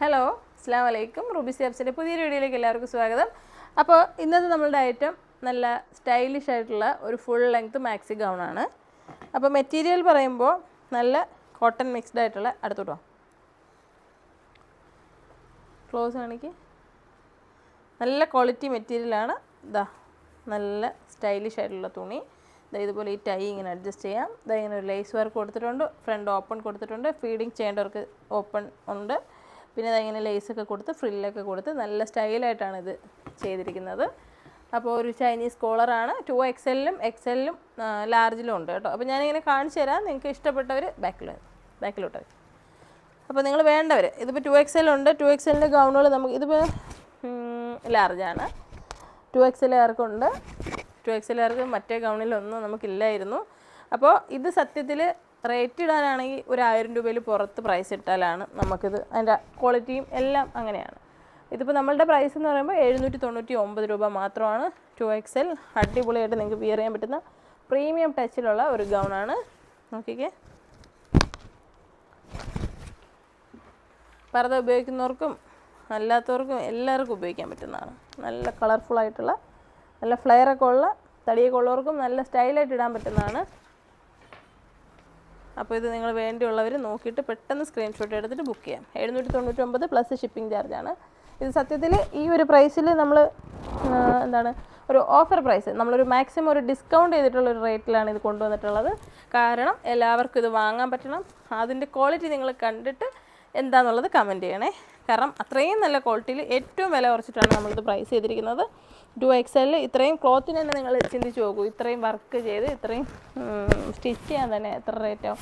Hello അസ്സാം വലൈക്കും Ruby സാബ്സിന്റെ പുതിയൊരു വീഡിയോയിലേക്ക് എല്ലാവർക്കും സ്വാഗതം. അപ്പോൾ ഇന്നത്തെ നമ്മളുടെ ഐറ്റം നല്ല സ്റ്റൈലിഷ് ആയിട്ടുള്ള ഒരു ഫുൾ ലെങ്ത് മാക്സി ഗൗൺ ആണ്. അപ്പോൾ മെറ്റീരിയൽ പറയുമ്പോൾ നല്ല കോട്ടൺ മിക്സ്ഡ് ആയിട്ടുള്ള അടുത്തോട്ടോ ക്ലോസ് ആണെങ്കിൽ നല്ല ക്വാളിറ്റി മെറ്റീരിയലാണ് ഇതാ നല്ല സ്റ്റൈലിഷ് ആയിട്ടുള്ള തുണി. ഇതുപോലെ ഈ ടൈ ഇങ്ങനെ അഡ്ജസ്റ്റ് ചെയ്യാം. ദാ ഇങ്ങനെ ഒരു ലേസ് വർക്ക് കൊടുത്തിട്ടുണ്ട്. ഫ്രണ്ട് ഓപ്പൺ കൊടുത്തിട്ടുണ്ട്. ഫീഡിങ് ചെയ്യേണ്ടവർക്ക് ഓപ്പൺ ഉണ്ട്. പിന്നെ ലേസ് ലേസൊക്കെ കൊടുത്ത് ഫ്രില്ലൊക്കെ കൊടുത്ത് നല്ല സ്റ്റൈലായിട്ടാണ് ഇത് ചെയ്തിരിക്കുന്നത്. അപ്പോൾ ഒരു ചൈനീസ് കോളറാണ്. ടു എക്സലിലും എക്സലിലും ലാർജിലും ഉണ്ട് കേട്ടോ. അപ്പോൾ ഞാനിങ്ങനെ കാണിച്ചു തരാം. നിങ്ങൾക്ക് ഇഷ്ടപ്പെട്ടവർ ബാക്കിൽ ബാക്കിലോട്ട് അപ്പോൾ നിങ്ങൾ വേണ്ടവർ ഇതിപ്പോൾ ടു എക്സ് ഉണ്ട്. ടു എക്സ് എല്ലിന്റെ ഗൗണുകൾ നമുക്ക് ഇതിപ്പോൾ ലാർജാണ്. ടു എക്സ് എല്ലാവർക്കുണ്ട് ടു എക്സ് എല്ലാവർക്ക് മറ്റേ ഗൗണിലൊന്നും നമുക്കില്ലായിരുന്നു. അപ്പോൾ ഇത് സത്യത്തിൽ റേറ്റ് ഇടാനാണെങ്കിൽ ഒരു ആയിരം രൂപയിൽ പുറത്ത് പ്രൈസ് ഇട്ടാലാണ് നമുക്കിത് അതിന്റെ ക്വാളിറ്റിയും എല്ലാം അങ്ങനെയാണ്. ഇതിപ്പോൾ നമ്മളുടെ പ്രൈസ് എന്ന് പറയുമ്പോൾ എഴുന്നൂറ്റി തൊണ്ണൂറ്റി ഒമ്പത് രൂപ മാത്രമാണ് ടു എക്സ് എൽ അടിപൊളിയായിട്ട് നിങ്ങൾക്ക് വിയർ ചെയ്യാൻ പറ്റുന്ന പ്രീമിയം ടച്ചിലുള്ള ഒരു ഗൗണാണ് നോക്കിക്കേ. പർദ്ദ ഉപയോഗിക്കുന്നവർക്കും അല്ലാത്തവർക്കും എല്ലാവർക്കും ഉപയോഗിക്കാൻ പറ്റുന്നതാണ്. നല്ല കളർഫുൾ ആയിട്ടുള്ള നല്ല ഫ്ലെയറൊക്കെ ഉള്ള തടിയൊക്കെ ഉള്ളവർക്കും നല്ല സ്റ്റൈലായിട്ട് ഇടാൻ പറ്റുന്നതാണ്. അപ്പോൾ ഇത് നിങ്ങൾ വേണ്ടിയുള്ളവർ നോക്കിയിട്ട് പെട്ടെന്ന് സ്ക്രീൻഷോട്ട് എടുത്തിട്ട് ബുക്ക് ചെയ്യാം. എഴുന്നൂറ്റി തൊണ്ണൂറ്റൊമ്പത് പ്ലസ് ഷിപ്പിംഗ് ചാർജാണ് ഇത് സത്യത്തിൽ ഈ ഒരു പ്രൈസിൽ നമ്മൾ എന്താണ് ഒരു ഓഫർ പ്രൈസ് നമ്മളൊരു മാക്സിമം ഒരു ഡിസ്കൗണ്ട് ചെയ്തിട്ടുള്ള ഒരു റേറ്റിലാണ് ഇത് കൊണ്ടുവന്നിട്ടുള്ളത്. കാരണം എല്ലാവർക്കും ഇത് വാങ്ങാൻ പറ്റണം. അതിന്റെ ക്വാളിറ്റി നിങ്ങൾ കണ്ടിട്ട് എന്താണെന്നുള്ളത് കമന്റ് ചെയ്യണേ. കാരണം അത്രയും നല്ല ക്വാളിറ്റിയിൽ ഏറ്റവും വില കുറച്ചിട്ടാണ് നമ്മളിത് പ്രൈസ് ചെയ്തിരിക്കുന്നത്. ടു എക്സ് ഇത്രയും ക്ലോത്തിന് തന്നെ നിങ്ങൾ ചിന്തിച്ച് നോക്കൂ. ഇത്രയും വർക്ക് ചെയ്ത് ഇത്രയും സ്റ്റിച്ച് ചെയ്യാൻ തന്നെ എത്ര റേറ്റോ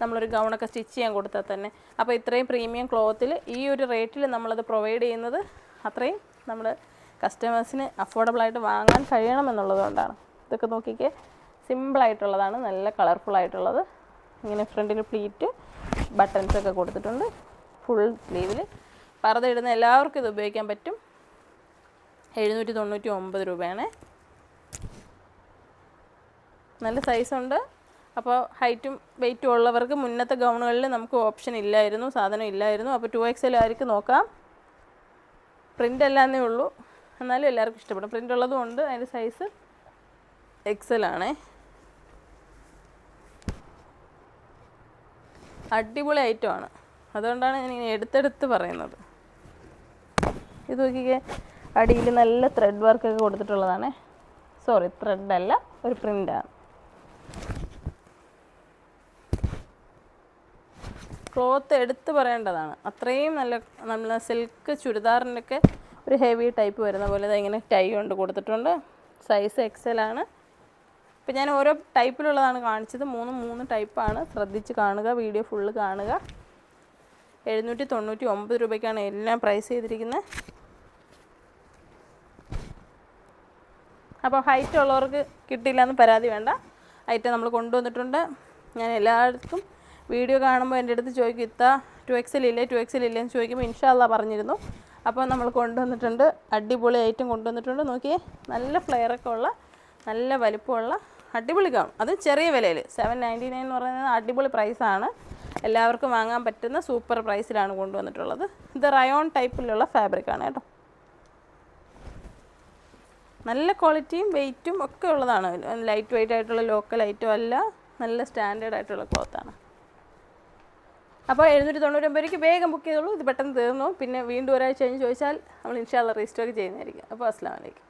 നമ്മളൊരു ഗൗണൊക്കെ സ്റ്റിച്ച് ചെയ്യാൻ കൊടുത്താൽ തന്നെ. അപ്പോൾ ഇത്രയും പ്രീമിയം ക്ലോത്തിൽ ഈ ഒരു റേറ്റിൽ നമ്മളത് പ്രൊവൈഡ് ചെയ്യുന്നത് അത്രയും നമ്മൾ കസ്റ്റമേഴ്സിന് അഫോർഡബിളായിട്ട് വാങ്ങാൻ കഴിയണം എന്നുള്ളതുകൊണ്ടാണ് ഇതൊക്കെ നോക്കിക്കേ. സിമ്പിളായിട്ടുള്ളതാണ് നല്ല കളർഫുൾ ആയിട്ടുള്ളത്. ഇങ്ങനെ ഫ്രണ്ടിൽ പ്ലീറ്റ് ബട്ടൺസൊക്കെ കൊടുത്തിട്ടുണ്ട്. ഫുൾ സ്ലീവിൽ പർദ്ദ ഇടുന്ന എല്ലാവർക്കും ഇത് ഉപയോഗിക്കാൻ പറ്റും. എഴുന്നൂറ്റി തൊണ്ണൂറ്റി ഒമ്പത് രൂപയാണ്. നല്ല സൈസുണ്ട്. അപ്പോൾ ഹൈറ്റും വെയിറ്റും ഉള്ളവർക്ക് മുന്നത്തെ ഗൗണുകളിൽ നമുക്ക് ഓപ്ഷൻ ഇല്ലായിരുന്നു സാധനം ഇല്ലായിരുന്നു. അപ്പോൾ ടു എക്സ് ആയിരിക്കും നോക്കാം. പ്രിന്റ് അല്ലാന്നേ ഉള്ളൂ. എന്നാലും എല്ലാവർക്കും ഇഷ്ടപ്പെടും. പ്രിന്റ് ഉള്ളതും ഉണ്ട്. അതിന്റെ സൈസ് ആണേ. അടിപൊളി ഐറ്റമാണ്. അതുകൊണ്ടാണ് ഞാൻ എടുത്തെടുത്ത് പറയുന്നത്. ഇത് നോക്കിക്കേ അടിയിൽ നല്ല ത്രെഡ് വർക്കൊക്കെ കൊടുത്തിട്ടുള്ളതാണ്. സോറി ത്രെഡ് അല്ല ഒരു പ്രിന്റാണ് ക്ലോത്ത് എടുത്ത് പറയേണ്ടതാണ്. അത്രയും നല്ല നമ്മൾ സിൽക്ക് ചുരിദാറിന്റെയൊക്കെ ഒരു ഹെവി ടൈപ്പ് വരുന്ന പോലെ ഇങ്ങനെ ടൈ കൊണ്ട് കൊടുത്തിട്ടുണ്ട്. സൈസ് എക്സൽ ആണ്. ഇപ്പം ഞാൻ ഓരോ ടൈപ്പിലുള്ളതാണ് കാണിച്ചത്. മൂന്ന് മൂന്ന് ടൈപ്പാണ് ശ്രദ്ധിച്ച് കാണുക വീഡിയോ ഫുള്ള് കാണുക. എഴുന്നൂറ്റി തൊണ്ണൂറ്റി ഒമ്പത് രൂപയ്ക്കാണ് എല്ലാം പ്രൈസ് ചെയ്തിരിക്കുന്നത് അപ്പോൾ ഹൈറ്റ് ഉള്ളവർക്ക് കിട്ടിയില്ല എന്ന് പരാതി വേണ്ട. ഹൈറ്റ് നമ്മൾ കൊണ്ടുവന്നിട്ടുണ്ട്. ഞാൻ എല്ലായിടത്തും വീഡിയോ കാണുമ്പോൾ എന്റെ അടുത്ത് ചോദിക്കും ഇത്ത ടു എക്സിൽ ഇല്ലേ? ടു എക്സിൽ ഇല്ലേ? എന്ന് ചോദിക്കുമ്പോൾ ഇൻഷാല്ല പറഞ്ഞിരുന്നു. അപ്പോൾ നമ്മൾ കൊണ്ടുവന്നിട്ടുണ്ട്. അടിപൊളി ഐറ്റം കൊണ്ടുവന്നിട്ടുണ്ട്. നോക്കിയേ നല്ല ഫ്ലെയറൊക്കെ ഉള്ള നല്ല വലിപ്പമുള്ള അടിപൊളി കാണും അത് ചെറിയ വിലയിൽ. സെവൻ നയന്റി നയൻ എന്ന് പറയുന്നത് അടിപൊളി പ്രൈസാണ് എല്ലാവർക്കും വാങ്ങാൻ പറ്റുന്ന സൂപ്പർ പ്രൈസിലാണ് കൊണ്ടുവന്നിട്ടുള്ളത്. ഇത് റയോൺ ടൈപ്പിലുള്ള ഫാബ്രിക്കാണ് കേട്ടോ. നല്ല ക്വാളിറ്റിയും വെയിറ്റും ഒക്കെ ഉള്ളതാണ്. ലൈറ്റ് വെയിറ്റ് ആയിട്ടുള്ള ലോക്കൽ ഐറ്റം അല്ല നല്ല സ്റ്റാൻഡേർഡ് ആയിട്ടുള്ള ക്ലോത്താണ്. അപ്പോൾ എഴുന്നൂറ്റി തൊണ്ണൂറ്റൊമ്പത് രൂപയ്ക്ക് വേഗം ബുക്ക് ചെയ്തോളൂ. ഇത് പെട്ടെന്ന് തീർന്നു. പിന്നെ വീണ്ടും ഒരാഴ്ച കഴിഞ്ഞ് ചോദിച്ചാൽ നമ്മൾ ഇൻഷാല്ല റീസ്റ്റോക്ക് ചെയ്യുന്നതായിരിക്കും. അപ്പോൾ അസ്സാം വലൈക്കും